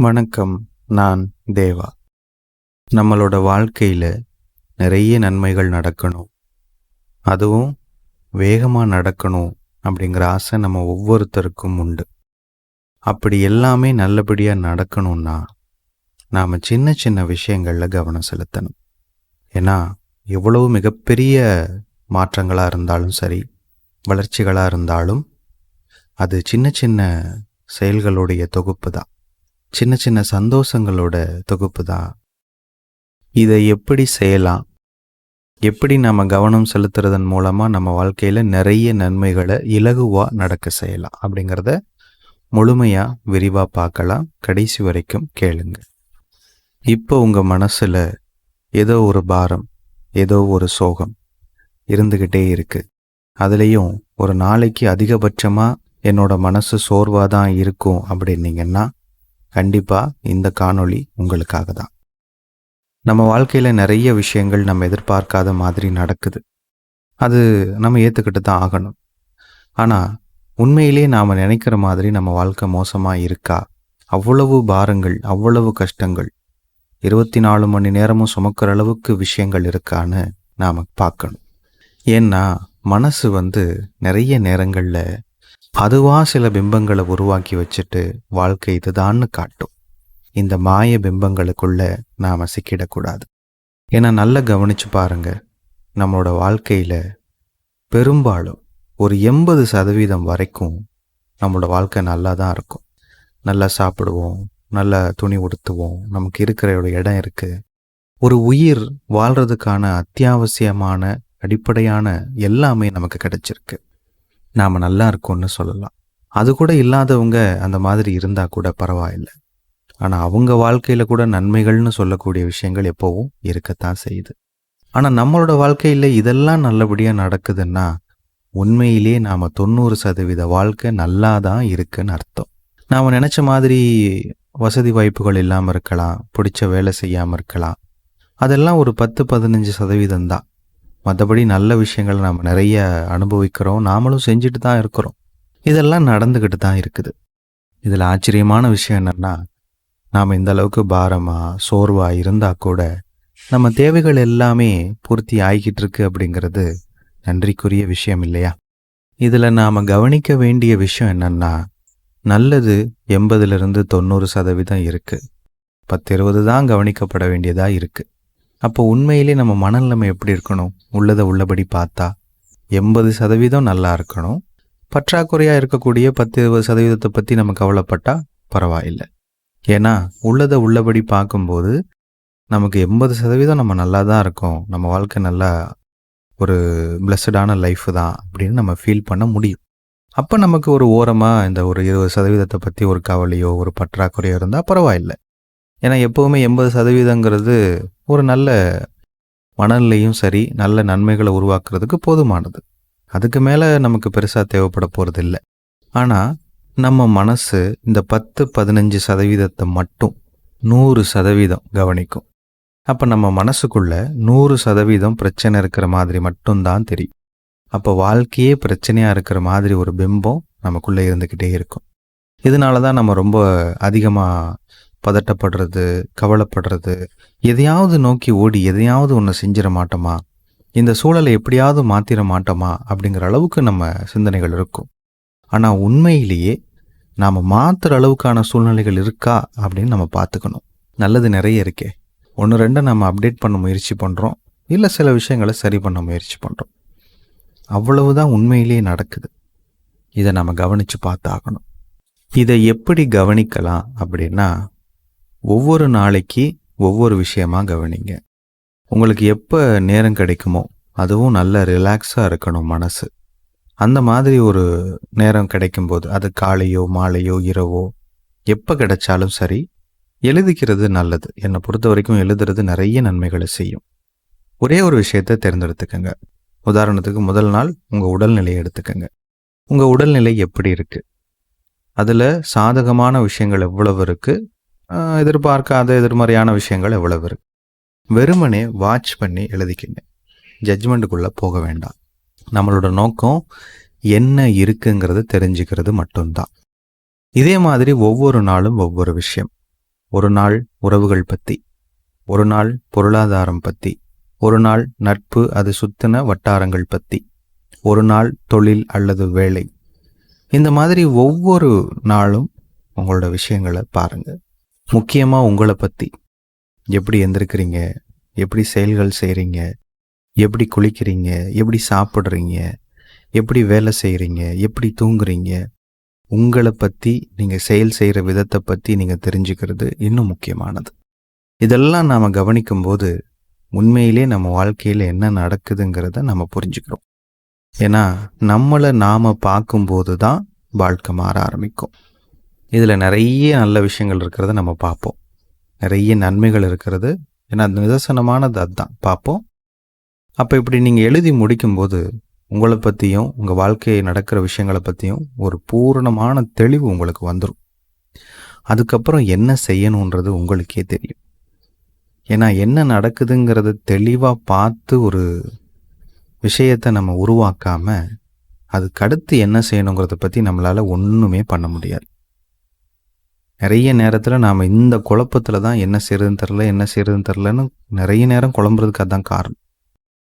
வணக்கம் நான் தேவா. நம்மளோட வாழ்க்கையில் நிறைய நன்மைகள் நடக்கணும். அதுவும் வேகமாக நடக்கணும் அப்படிங்கிற ஆசை நம்ம ஒவ்வொருத்தருக்கும் உண்டு. அப்படி எல்லாமே நல்லபடியாக நடக்கணும்னா நாம் சின்ன சின்ன விஷயங்களில் கவனம் செலுத்தணும். ஏன்னா எவ்வளவு மிகப்பெரிய மாற்றங்களாக இருந்தாலும் சரி வளர்ச்சிகளாக இருந்தாலும் அது சின்ன சின்ன செயல்களுடைய தொகுப்பு தான். சின்ன சின்ன சந்தோஷங்களோட தொகுப்பு தான். இதை எப்படி செய்யலாம்? எப்படி நம்ம கவனம் செலுத்துறதன் மூலமாக நம்ம வாழ்க்கையில் நிறைய நன்மைகளை இலகுவாக நடக்க செய்யலாம் அப்படிங்கிறத முழுமையாக விரிவாக பார்க்கலாம். கடைசி வரைக்கும் கேளுங்க. இப்போ உங்கள் மனசில் ஏதோ ஒரு பாரம் ஏதோ ஒரு சோகம் இருந்துக்கிட்டே இருக்குது அதுலேயும் ஒரு நாளைக்கு அதிகபட்சமாக என்னோட மனசு சோர்வாக தான் இருக்கும் அப்படின்னீங்கன்னா கண்டிப்பாக இந்த காணொளி உங்களுக்காக தான் நம்ம வாழ்க்கையில் நிறைய விஷயங்கள் நம்ம எதிர்பார்க்காத மாதிரி நடக்குது. அது நம்ம ஏற்றுக்கிட்டு தான் ஆகணும். ஆனால் உண்மையிலே நாம் நினைக்கிற மாதிரி நம்ம வாழ்க்கை மோசமாக இருக்கா? அவ்வளவு பாரங்கள் அவ்வளவு கஷ்டங்கள். இருபத்தி நாலு மணி நேரமும் சுமக்கிற அளவுக்கு விஷயங்கள் இருக்கான்னு நாம் பார்க்கணும். ஏன்னா மனசு வந்து நிறைய நேரங்களில் அதுவாக சில பிம்பங்களை உருவாக்கி வச்சுட்டு வாழ்க்கை இதுதான்னு காட்டும். இந்த மாய பிம்பங்களுக்குள்ள நாம் சிக்கிடக்கூடாது. ஏன்னா நல்லா கவனிச்சு பாருங்க. நம்மளோட வாழ்க்கையில் பெரும்பாலும் ஒரு எண்பது சதவீதம் வரைக்கும் நம்மளோட வாழ்க்கை நல்லா தான் இருக்கும். நல்லா சாப்பிடுவோம் நல்லா துணி உடுத்துவோம் நமக்கு இருக்கிற ஒரு இடம் இருக்குது ஒரு உயிர் வாழ்கிறதுக்கான அத்தியாவசியமான அடிப்படையான எல்லாமே நமக்கு கிடைச்சிருக்கு. நாம் நல்லா இருக்கோம்னு சொல்லலாம். அது கூட இல்லாதவங்க அந்த மாதிரி இருந்தால் கூட பரவாயில்லை. ஆனால் அவங்க வாழ்க்கையில் கூட நன்மைகள்னு சொல்லக்கூடிய விஷயங்கள் எப்போவும் இருக்கத்தான் செய்யுது. ஆனால் நம்மளோட வாழ்க்கையில் இதெல்லாம் நல்லபடியாக நடக்குதுன்னா உண்மையிலே நாம் தொண்ணூறு சதவீத வாழ்க்கை நல்லா தான் இருக்குன்னு அர்த்தம். நாம் நினச்ச மாதிரி வசதி வாய்ப்புகள் இல்லாமல் இருக்கலாம் பிடிச்ச வேலை செய்யாமல் இருக்கலாம். அதெல்லாம் ஒரு பத்து பதினஞ்சு சதவீதம் தான் மற்றபடி நல்ல விஷயங்களை நம்ம நிறைய அனுபவிக்கிறோம். நாமளும் செஞ்சுட்டு தான் இருக்கிறோம். இதெல்லாம் நடந்துக்கிட்டு தான் இருக்குது. இதில் ஆச்சரியமான விஷயம் என்னென்னா நாம் இந்த அளவுக்கு பாரமாக சோர்வாக இருந்தால் கூட நம்ம தேவைகள் எல்லாமே பூர்த்தி ஆகிக்கிட்டு இருக்கு அப்படிங்கிறது நன்றிக்குரிய விஷயம் இல்லையா? இதில் நாம் கவனிக்க வேண்டிய விஷயம் என்னென்னா நல்லது எண்பதுலேருந்து தொண்ணூறு சதவீதம் இருக்குது பத்து இருபது தான் கவனிக்கப்பட வேண்டியதாக இருக்குது அப்போ உண்மையிலே நம்ம மனநிலைமை எப்படி இருக்கணும்? உள்ளதை உள்ளபடி பார்த்தா எண்பது சதவீதம் நல்லா இருக்கணும். பற்றாக்குறையாக இருக்கக்கூடிய பத்து இருபது சதவீதத்தை பற்றி நம்ம கவலைப்பட்டா பரவாயில்லை. ஏன்னா உள்ளதை உள்ளபடி பார்க்கும்போது நமக்கு எண்பது சதவீதம் நம்ம நல்லா தான் இருக்கோம். நம்ம வாழ்க்கை நல்லா ஒரு பிளஸ்டான லைஃப் தான் அப்படின்னு நம்ம ஃபீல் பண்ண முடியும். அப்போ நமக்கு ஒரு ஓரமாக இந்த ஒரு இருபது சதவீதத்தை பற்றி ஒரு கவலையோ ஒரு பற்றாக்குறையோ இருந்தால் பரவாயில்லை. ஏன்னா எப்போவுமே எண்பது சதவீதங்கிறது ஒரு நல்ல மனநிலையும் சரி நல்ல நன்மைகளை உருவாக்குறதுக்கு போதுமானது. அதுக்கு மேலே நமக்கு பெருசாக தேவைப்பட போகிறது இல்லை ஆனால் நம்ம மனசு இந்த பத்து பதினஞ்சு சதவீதத்தை மட்டும் நூறு சதவீதம் கவனிக்கும். அப்போ நம்ம மனசுக்குள்ள நூறு சதவீதம் பிரச்சனை இருக்கிற மாதிரி மட்டும்தான் தெரியும். அப்போ வாழ்க்கையே பிரச்சனையாக இருக்கிற மாதிரி ஒரு பிம்பம் நமக்குள்ளே இருந்துக்கிட்டே இருக்கும். இதனால தான் நம்ம ரொம்ப அதிகமாக பதட்டப்படுறது கவலைப்படுறது எதையாவது நோக்கி ஓடி எதையாவது ஒன்று செஞ்சிட மாட்டோமா? இந்த சூழலை எப்படியாவது மாற்றிட மாட்டோமா? அப்படிங்கிற அளவுக்கு நம்ம சிந்தனைகள் இருக்கும். ஆனால் உண்மையிலேயே நாம் மாற்றுற அளவுக்கான சூழ்நிலைகள் இருக்கா? அப்படின்னு நம்ம பார்த்துக்கணும் நல்லது நிறைய இருக்கே. ஒன்று ரெண்டை நம்ம அப்டேட் பண்ண முயற்சி பண்ணுறோம் இல்லை சில விஷயங்களை சரி பண்ண முயற்சி பண்ணுறோம் அவ்வளவு தான் உண்மையிலேயே நடக்குது. இதை நம்ம கவனித்து பார்த்தாகணும். இதை எப்படி கவனிக்கலாம் அப்படின்னா ஒவ்வொரு நாளைக்கு ஒவ்வொரு விஷயமா கவனிங்க. உங்களுக்கு எப்போ நேரம் கிடைக்குமோ அதுவும் நல்ல ரிலாக்ஸாக இருக்கணும் மனசு. அந்த மாதிரி ஒரு நேரம் கிடைக்கும்போது அது காலையோ மாலையோ இரவோ எப்போ கிடைச்சாலும் சரி எழுதிக்கிறது நல்லது. என்னை பொறுத்த வரைக்கும் எழுதுறது நிறைய நன்மைகளை செய்யும். ஒரே ஒரு விஷயத்தை தேர்ந்தெடுத்துக்கோங்க. உதாரணத்துக்கு முதல் நாள் உங்கள் உடல்நிலையை எடுத்துக்கோங்க. உங்கள் உடல்நிலை எப்படி இருக்குது அதில் சாதகமான விஷயங்கள் எவ்வளவு இருக்குது எதிர்பார்க்காத எதிர்மறையான விஷயங்கள் எவ்வளவு இருக்கு? வெறுமனே வாட்ச் பண்ணி எழுதிக்கிங்க. ஜட்ஜ்மெண்ட்டுக்குள்ளே போக வேண்டாம். நம்மளோட நோக்கம் என்ன இருக்குங்கிறது தெரிஞ்சுக்கிறது மட்டும்தான். இதே மாதிரி ஒவ்வொரு நாளும் ஒவ்வொரு விஷயம். ஒரு நாள் உறவுகள் பற்றி ஒரு நாள் பொருளாதாரம் பற்றி ஒரு நாள் நட்பு அது சுத்தின வட்டாரங்கள் பற்றி ஒரு நாள் தொழில் அல்லது வேலை. இந்த மாதிரி ஒவ்வொரு நாளும் உங்களோட விஷயங்களை பாருங்கள் முக்கியமாக உங்களை பற்றி எப்படி எந்திருக்கிறீங்க? எப்படி செயல்கள் செய்கிறீங்க எப்படி குளிக்கிறீங்க? எப்படி சாப்பிட்றீங்க? எப்படி வேலை செய்கிறீங்க எப்படி தூங்குறீங்க? உங்களை பற்றி நீங்கள் செயல் செய்கிற விதத்தை பற்றி நீங்கள் தெரிஞ்சுக்கிறது இன்னும் முக்கியமானது. இதெல்லாம் நாம் கவனிக்கும்போது உண்மையிலே நம்ம வாழ்க்கையில் என்ன நடக்குதுங்கிறத நம்ம புரிஞ்சுக்கிறோம். ஏன்னா நம்மளை நாம் பார்க்கும்போது தான் வாழ்க்கை மாற ஆரம்பிக்கும். இதில் நிறைய நல்ல விஷயங்கள் இருக்கிறத நம்ம பார்ப்போம். நிறைய நன்மைகள் இருக்கிறது. ஏன்னா நிதர்சனமானது அதுதான். பார்ப்போம். அப்போ இப்படி நீங்கள் எழுதி முடிக்கும்போது உங்களை பற்றியும் உங்கள் வாழ்க்கையை நடக்கிற விஷயங்களை பற்றியும் ஒரு பூரணமான தெளிவு உங்களுக்கு வந்துடும் அதுக்கப்புறம் என்ன செய்யணுன்றது உங்களுக்கே தெரியும். ஏன்னா என்ன நடக்குதுங்கிறத தெளிவாக பார்த்து ஒரு விஷயத்தை நம்ம உருவாக்காமல் அதுக்கடுத்து என்ன செய்யணுங்கிறத பற்றி நம்மளால் ஒன்றுமே பண்ண முடியாது. நிறைய நேரத்தில் நாம் இந்த குழப்பத்தில் தான் என்ன செய்யறதுன்னு தெரில என்ன செய்யறதுன்னு தெரிலன்னு நிறைய நேரம் குழம்புறதுக்கு அதுதான் காரணம்.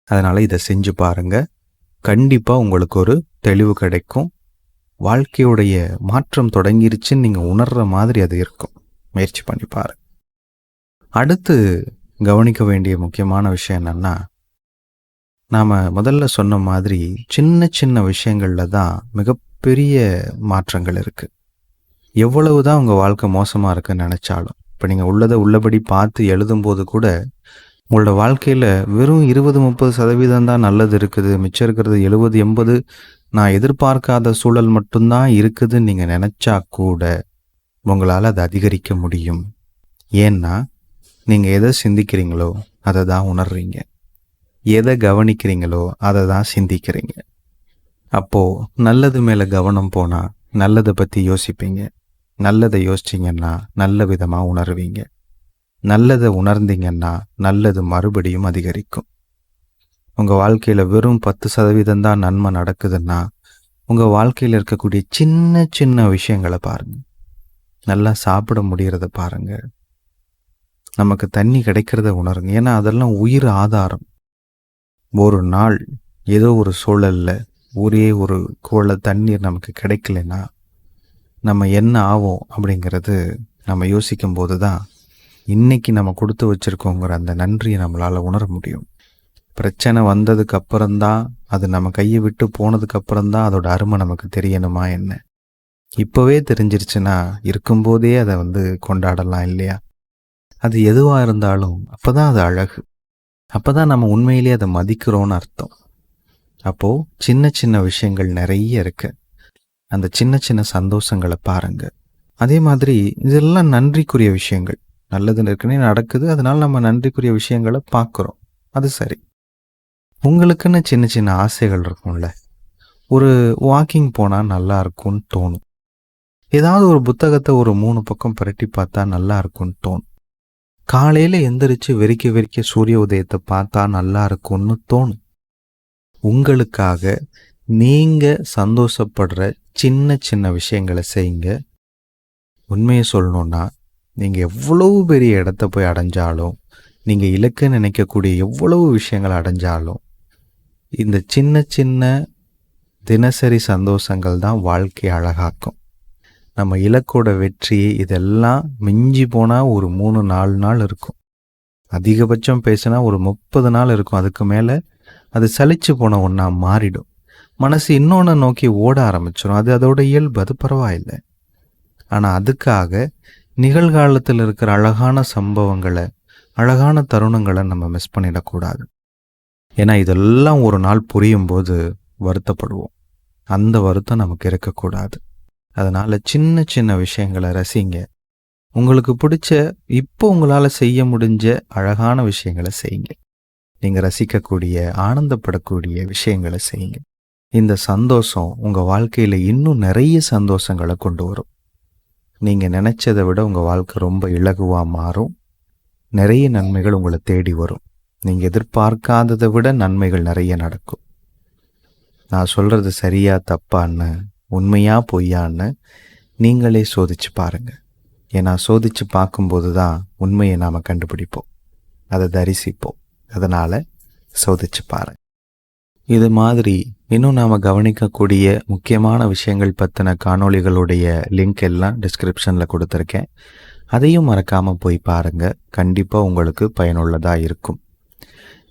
அதனால் இதை செஞ்சு பாருங்கள் கண்டிப்பாக உங்களுக்கு ஒரு தெளிவு கிடைக்கும். வாழ்க்கையுடைய மாற்றம் தொடங்கிருச்சுன்னு நீங்கள் உணர்கிற மாதிரி அது இருக்கும். முயற்சி பண்ணி பாருங்க. அடுத்து கவனிக்க வேண்டிய முக்கியமான விஷயம் என்னென்னா நாம் முதல்ல சொன்ன மாதிரி சின்ன சின்ன விஷயங்களில் தான் மிகப்பெரிய மாற்றங்கள் இருக்குது எவ்வளவு தான் உங்கள் வாழ்க்கை மோசமாக இருக்குன்னு நினச்சாலும் இப்போ நீங்கள் உள்ளதை உள்ளபடி பார்த்து எழுதும்போது கூட உங்களோட வாழ்க்கையில் வெறும் இருபது முப்பது சதவீதம் தான் நல்லது இருக்குது. மிச்சம் இருக்கிறது எழுபது எண்பது நான் எதிர்பார்க்காத சூழல் மட்டும்தான் இருக்குதுன்னு நீங்கள் நினச்சா கூட உங்களால் அதை அதிகரிக்க முடியும். ஏன்னா நீங்கள் எதை சிந்திக்கிறீங்களோ அதை தான் உணர்றீங்க. எதை கவனிக்கிறீங்களோ அதை தான் சிந்திக்கிறீங்க. அப்போது நல்லது மேலே கவனம் போனால் நல்லதை பற்றி யோசிப்பீங்க. நல்லதை யோசிச்சிங்கன்னா நல்ல விதமாக உணர்வீங்க. நல்லதை உணர்ந்தீங்கன்னா நல்லது மறுபடியும் அதிகரிக்கும். உங்கள் வாழ்க்கையில் வெறும் பத்து சதவீதம் தான் நன்மை நடக்குதுன்னா உங்கள் வாழ்க்கையில் இருக்கக்கூடிய சின்ன சின்ன விஷயங்களை பாருங்கள் நல்லா சாப்பிட முடிகிறத பாருங்கள் நமக்கு தண்ணி கிடைக்கிறத உணருங்க. ஏன்னா அதெல்லாம் உயிர் ஆதாரம். ஒரு நாள் ஏதோ ஒரு சூழலில் ஒரே ஒரு கோள தண்ணீர் நமக்கு கிடைக்கலன்னா நம்ம என்ன ஆவோம் அப்படிங்கிறது நம்ம யோசிக்கும் போது தான் இன்னைக்கு நம்ம கொடுத்து வச்சுருக்கோங்கிற அந்த நன்றியை நம்மளால் உணர முடியும். பிரச்சனை வந்ததுக்கு அப்புறம்தான் அது நம்ம கையை விட்டு போனதுக்கு அப்புறம்தான் அதோட அருமை நமக்கு தெரியணுமா என்ன? இப்போவே தெரிஞ்சிருச்சுன்னா இருக்கும்போதே அதை வந்து கொண்டாடலாம் இல்லையா? அது எதுவாக இருந்தாலும் அப்போ தான் அது அழகு. அப்போ தான் நம்ம உண்மையிலே அதை மதிக்கிறோன்னு அர்த்தம். அப்போது சின்ன சின்ன விஷயங்கள் நிறைய இருக்குது அந்த சின்ன சின்ன சந்தோஷங்களை பாருங்க. அதே மாதிரி இதெல்லாம் நன்றிக்குரிய விஷயங்கள். நல்லது ஏற்கனவே நடக்குது. அதனால நம்ம நன்றிக்குரிய விஷயங்களை பார்க்குறோம். அது சரி. உங்களுக்குன்னு சின்ன சின்ன ஆசைகள் இருக்கும்ல. ஒரு வாக்கிங் போனால் நல்லா இருக்கும்னு தோணும். ஏதாவது ஒரு புத்தகத்தை ஒரு மூணு பக்கம் புரட்டி பார்த்தா நல்லா இருக்கும்னு தோணும். காலையில் எந்திரிச்சு வெறிக்க வெறிக்க சூரிய உதயத்தை பார்த்தா நல்லா இருக்கும்னு தோணும். உங்களுக்காக நீங்கள் சந்தோஷப்படுற சின்ன சின்ன விஷயங்களை செய்யுங்க உண்மையை சொல்லணுன்னா நீங்கள் எவ்வளவு பெரிய இடத்த போய் அடைஞ்சாலும் நீங்கள் இலக்கு நினைக்கக்கூடிய எவ்வளவு விஷயங்கள் அடைஞ்சாலும் இந்த சின்ன சின்ன தினசரி சந்தோஷங்கள் தான் வாழ்க்கையை அழகாக்கும். நம்ம இலக்கோட வெற்றி இதெல்லாம் மிஞ்சி போனால் ஒரு மூணு நாலு நாள் இருக்கும். அதிகபட்சம் பேசினா ஒரு முப்பது நாள் இருக்கும். அதுக்கு மேலே அது சலிச்சு போன ஒன்றா மாறிடும். மனசு இன்னொன்று நோக்கி ஓட ஆரம்பிச்சிடும் அது அதோட இயல்பு அது பரவாயில்லை. ஆனால் அதுக்காக நிகழ்காலத்தில் இருக்கிற அழகான சம்பவங்களை அழகான தருணங்களை நம்ம மிஸ் பண்ணிடக்கூடாது. ஏன்னா இதெல்லாம் ஒரு நாள் புரியும் போது வருத்தப்படுவோம். அந்த வருத்தம் நமக்கு இருக்கக்கூடாது. அதனால் சின்ன சின்ன விஷயங்களை ரசிங்க. உங்களுக்கு பிடிச்ச இப்போ உங்களால் செய்ய முடிஞ்ச அழகான விஷயங்களை செய்யுங்க. நீங்கள் ரசிக்கக்கூடிய ஆனந்தப்படக்கூடிய விஷயங்களை செய்யுங்க. இந்த சந்தோஷம் உங்கள் வாழ்க்கையில் இன்னும் நிறைய சந்தோஷங்களை கொண்டு வரும். நீங்கள் நினச்சதை விட உங்கள் வாழ்க்கை ரொம்ப இலகுவாக மாறும். நிறைய நன்மைகள் உங்களை தேடி வரும். நீங்கள் எதிர்பார்க்காததை விட நன்மைகள் நிறைய நடக்கும். நான் சொல்கிறது சரியா தப்பான்னு உண்மையாக பொய்யான்னு நீங்களே சோதிச்சு பாருங்கள் ஏன்னா சோதித்து பார்க்கும்போது தான் உண்மையை நாம் கண்டுபிடிப்போம். அதை தரிசிப்போம். அதனால் சோதிச்சு பாருங்கள் இது மாதிரி இன்னும் நாம் கவனிக்கக்கூடிய முக்கியமான விஷயங்கள் பற்றின காணொளிகளுடைய லிங்க் எல்லாம் டிஸ்கிரிப்ஷனில் கொடுத்துருக்கேன். அதையும் மறக்காமல் போய் பாருங்கள் கண்டிப்பாக உங்களுக்கு பயனுள்ளதாக இருக்கும்.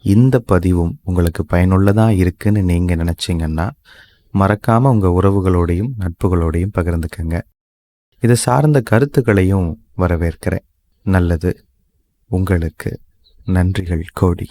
இந்த பதிவும் உங்களுக்கு பயனுள்ளதாக இருக்குன்னு நீங்கள் நினச்சிங்கன்னா மறக்காமல் உங்கள் உறவுகளோடையும் நட்புகளோடையும் பகிர்ந்துக்கங்க. இது சார்ந்த கருத்துக்களையும் வரவேற்கிறேன். நல்லது. உங்களுக்கு நன்றிகள் கோடி.